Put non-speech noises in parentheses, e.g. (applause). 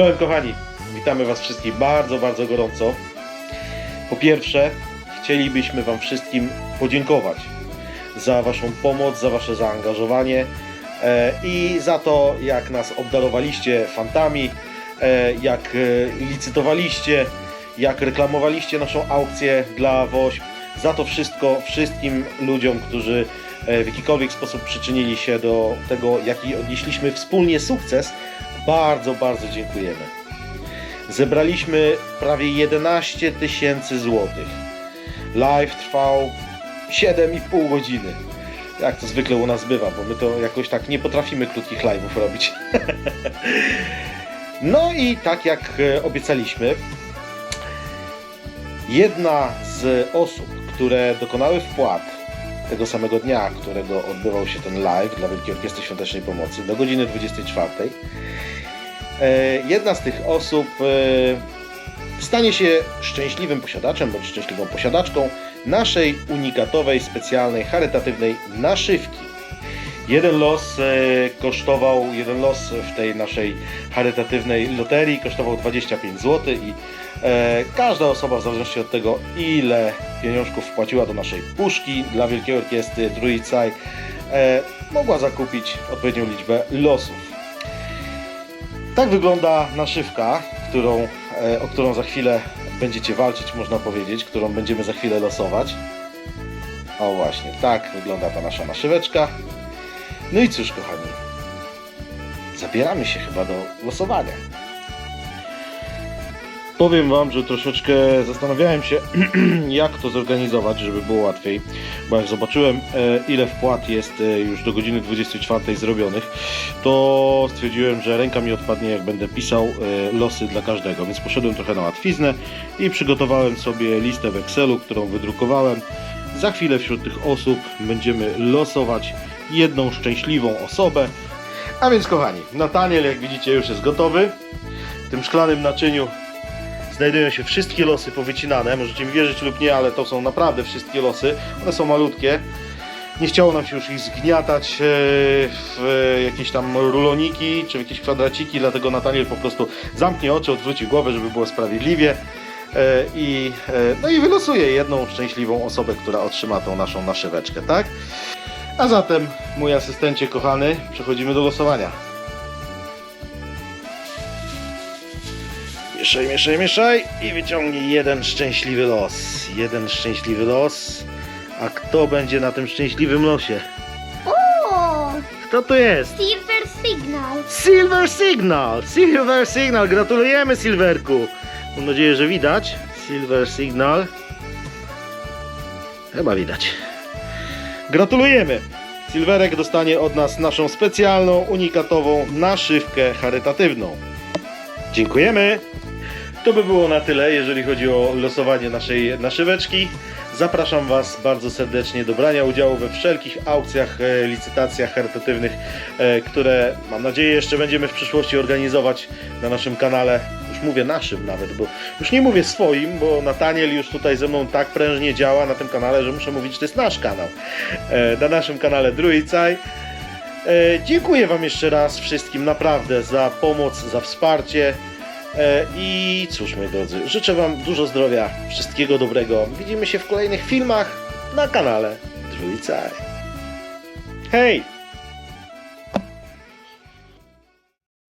Czołem kochani, witamy Was wszystkich bardzo, bardzo gorąco. Po pierwsze, chcielibyśmy Wam wszystkim podziękować za Waszą pomoc, za Wasze zaangażowanie e, i za to, jak nas obdarowaliście fantami, e, jak e, licytowaliście, jak reklamowaliście naszą aukcję dla WOŚP. Za to wszystko wszystkim ludziom, którzy w jakikolwiek sposób przyczynili się do tego, jaki odnieśliśmy wspólnie sukces, bardzo, bardzo dziękujemy. Zebraliśmy prawie 11 tysięcy złotych. Live trwał 7,5 godziny. Jak to zwykle u nas bywa, bo my to jakoś tak nie potrafimy krótkich live'ów robić. (laughs) no i tak jak e, obiecaliśmy, jedna z osób, które dokonały wpłat tego samego dnia, którego odbywał się ten live dla Wielkiej Orkiestry Świątecznej Pomocy do godziny 24, e, jedna z tych osób e, stanie się szczęśliwym posiadaczem bądź szczęśliwą posiadaczką naszej unikatowej, specjalnej, charytatywnej naszywki. Jeden los e, kosztował, jeden los w tej naszej charytatywnej loterii kosztował 25 zł i e, każda osoba w zależności od tego ile pieniążków wpłaciła do naszej puszki dla Wielkiej Orkiestry Druicaj e, mogła zakupić odpowiednią liczbę losów. Tak wygląda naszywka, którą, e, o którą za chwilę będziecie walczyć, można powiedzieć, którą będziemy za chwilę losować. O właśnie, tak wygląda ta nasza naszyweczka. No i cóż, kochani, zabieramy się chyba do losowania. Powiem Wam, że troszeczkę zastanawiałem się, (clears throat) jak to zorganizować, żeby było łatwiej, bo jak zobaczyłem, e, ile wpłat jest e, już do godziny 24 zrobionych, to stwierdziłem, że ręka mi odpadnie, jak będę pisał e, losy dla każdego, więc poszedłem trochę na łatwiznę i przygotowałem sobie listę w Excelu, którą wydrukowałem. Za chwilę wśród tych osób będziemy losować jedną szczęśliwą osobę. A więc kochani, Nataniel jak widzicie już jest gotowy. W tym szklanym naczyniu znajdują się wszystkie losy powycinane. Możecie mi wierzyć lub nie, ale to są naprawdę wszystkie losy. One są malutkie. Nie chciało nam się już ich zgniatać e, w jakieś tam ruloniki czy w jakieś kwadraciki, dlatego Nataniel po prostu zamknie oczy, odwróci głowę, żeby było sprawiedliwie. E, I, e, no i wylosuje jedną szczęśliwą osobę, która otrzyma tą naszą naszyweczkę, tak? A zatem, mój asystencie kochany, przechodzimy do losowania. Mieszaj, mieszaj, mieszaj i wyciągnij jeden szczęśliwy los. Jeden szczęśliwy los. A kto będzie na tym szczęśliwym losie? O! Kto to jest? Silver Signal. Silver Signal! Silver Signal! Gratulujemy Silverku! Mam nadzieję, że widać. Silver Signal. Chyba widać. Gratulujemy! Silverek dostanie od nas naszą specjalną, unikatową naszywkę charytatywną. Dziękujemy! To by było na tyle, jeżeli chodzi o losowanie naszej naszyweczki. Zapraszam Was bardzo serdecznie do brania udziału we wszelkich aukcjach, e, licytacjach charytatywnych, e, które mam nadzieję jeszcze będziemy w przyszłości organizować na naszym kanale. Już mówię naszym nawet, bo już nie mówię swoim, bo Nataniel już tutaj ze mną tak prężnie działa na tym kanale, że muszę mówić, że to jest nasz kanał. E, Na naszym kanale Druicaj. Dziękuję Wam jeszcze raz wszystkim naprawdę za pomoc, za wsparcie. E, I cóż, moi drodzy, życzę Wam dużo zdrowia, wszystkiego dobrego. Widzimy się w kolejnych filmach na kanale Trójcaj. Hej!